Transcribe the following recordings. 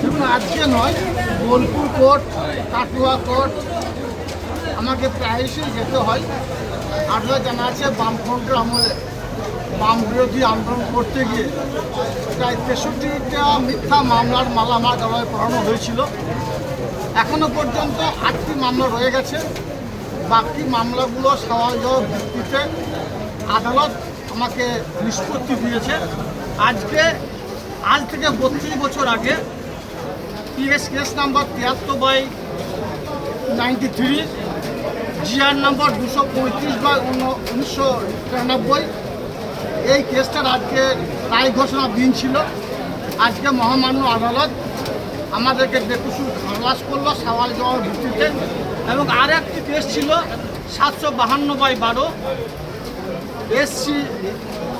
দেখুন আজকে নয়, বোলপুর কোর্ট, কাটুয়া কোর্ট, আমাকে প্রায়শই যেতে হয়। আপনারা জানা আছে, বামফ্রন্টের আমলে, বাম বিরোধী আন্দোলন করতে গিয়ে। প্রায় তেষট্টিটা মিথ্যা মামলার মালা আমার গলায় পড়ানো হয়েছিল। এখনও পর্যন্ত আটটি মামলা রয়ে গেছে। বাকি মামলাগুলো জবাব ভিত্তিতে আদালত আমাকে নিষ্পত্তি দিয়েছে। আজকে, আজ থেকে বত্রিশ বছর আগে পিএস কেস নাম্বার তিয়াত্তর by ninety three GR number দুশো পঁয়ত্রিশ বাই উনিশশো তিরানব্বই এই কেসটার আজকে রায় ঘোষণার দিন ছিল। আজকে মহামান্য আদালত আমাদেরকে বেকুসুর খালাস করল সওয়াল জবাব ভিত্তিতে। এবং আর একটি কেস ছিল সাতশো বাহান্ন বাই বারো এসসি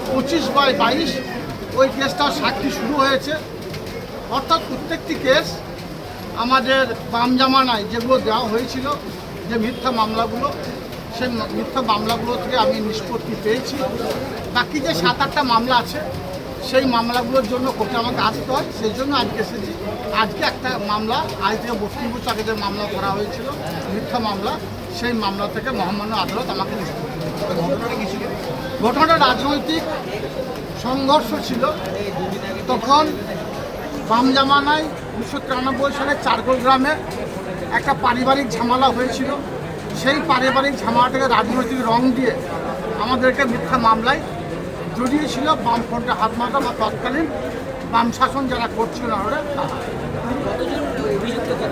পঁচিশ বাই বাইশ। ওই কেসটার সাক্ষী শুরু হয়েছে। অর্থাৎ প্রত্যেকটি কেস আমাদের বাম জামানায় যেগুলো দেওয়া হয়েছিল, যে মিথ্যা মামলাগুলো সেই মিথ্যা মামলাগুলো থেকে আমি নিষ্পত্তি পেয়েছি। বাকি যে সাত আটটা মামলা আছে, সেই মামলাগুলোর জন্য কোর্টে আমাকে আসতে হয়। সেই জন্য আজকে এসেছি। আজকে একটা মামলা, আজ থেকে বত্রিশ আগে যে মামলা করা হয়েছিল, মিথ্যা মামলা, সেই মামলা থেকে মহামান্য আদালত আমাকে ঘটনাটা রাজনৈতিক সংঘর্ষ ছিল। তখন বাম জামানায় উনিশশো তিরানব্বই সালে চারগোল গ্রামে একটা পারিবারিক ঝামেলা হয়েছিল। সেই পারিবারিক ঝামেলাটাকে রাজনৈতিক রং দিয়ে আমাদেরকে মিথ্যা মামলায় জড়িয়েছিল। বামফ্রন্টে হাত মাথা বা তৎকালীন বাম শাসন যারা করছিল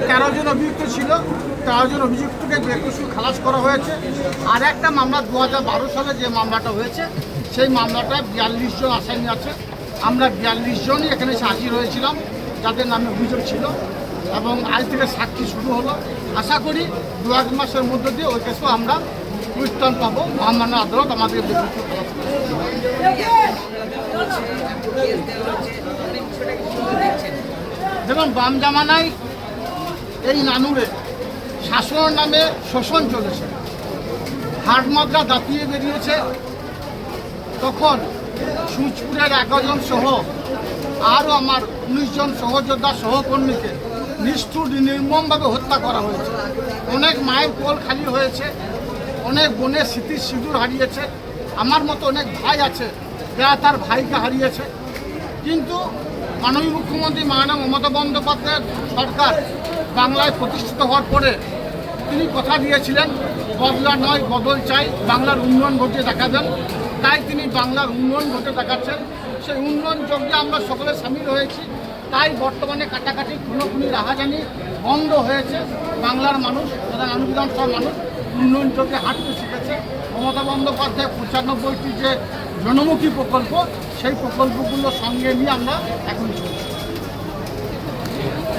তারা। জন অভিযুক্ত ছিল। তেরো জন অভিযুক্তকে বেকসু খালাস করা হয়েছে। আর একটা মামলা দু সালে যে মামলাটা হয়েছে, সেই মামলাটা বিয়াল্লিশ জন আসামি আছে। আমরা বিয়াল্লিশ জনই এখানে এসে হাজির হয়েছিলাম। যাদের নামে অভিযোগ ছিল এবং আজ থেকে সাক্ষী শুরু হলো। আশা করি দু এক মাসের মধ্য দিয়ে ওই কেসও আমরা পরিত্রাণ পাবো। মহামান্য আদালত আমাদের দেখুন, বাম জামানায় এই নানুরে শাসনের নামে শোষণ চলেছে। হাট হাটমাত্রা দাপিয়ে বেরিয়েছে। তখন সুচপুরের এগারোজন সহ আরও আমার উনিশ জন সহযোদ্ধা সহকর্মীকে নিষ্ঠুর, নির্মমভাবে হত্যা করা হয়েছে। অনেক মায়ের কোল খালি হয়েছে, অনেক বোনের স্মৃতির সিঁদুর হারিয়েছে, আমার মতো অনেক ভাই আছে যারা তার ভাইকে হারিয়েছে। কিন্তু মাননীয় মুখ্যমন্ত্রী মাননীয় মমতা বন্দ্যোপাধ্যায়ের সরকার বাংলায় প্রতিষ্ঠিত হওয়ার পরে তিনি কথা দিয়েছিলেন, বদলা নয়, বদল চাই, বাংলার উন্নয়ন ঘটে দেখাবেন। তাই তিনি বাংলার উন্নয়ন ঘটে দেখাচ্ছেন। সেই উন্নয়ন যজ্ঞে আমরা সকলে সামিল হয়েছি। তাই বর্তমানে কাটাকাটি খুনোখুনি, রাহাজানি বন্ধ হয়েছে বাংলার মানুষ, প্রধান সব মানুষ। উন্নয়ন যজ্ঞে হাঁটতে শিখেছে। মমতা বন্দ্যোপাধ্যায় পঁচানব্বইটি যে জনমুখী প্রকল্প, সেই প্রকল্পগুলো সঙ্গে নিয়ে আমরা এখন চলছি।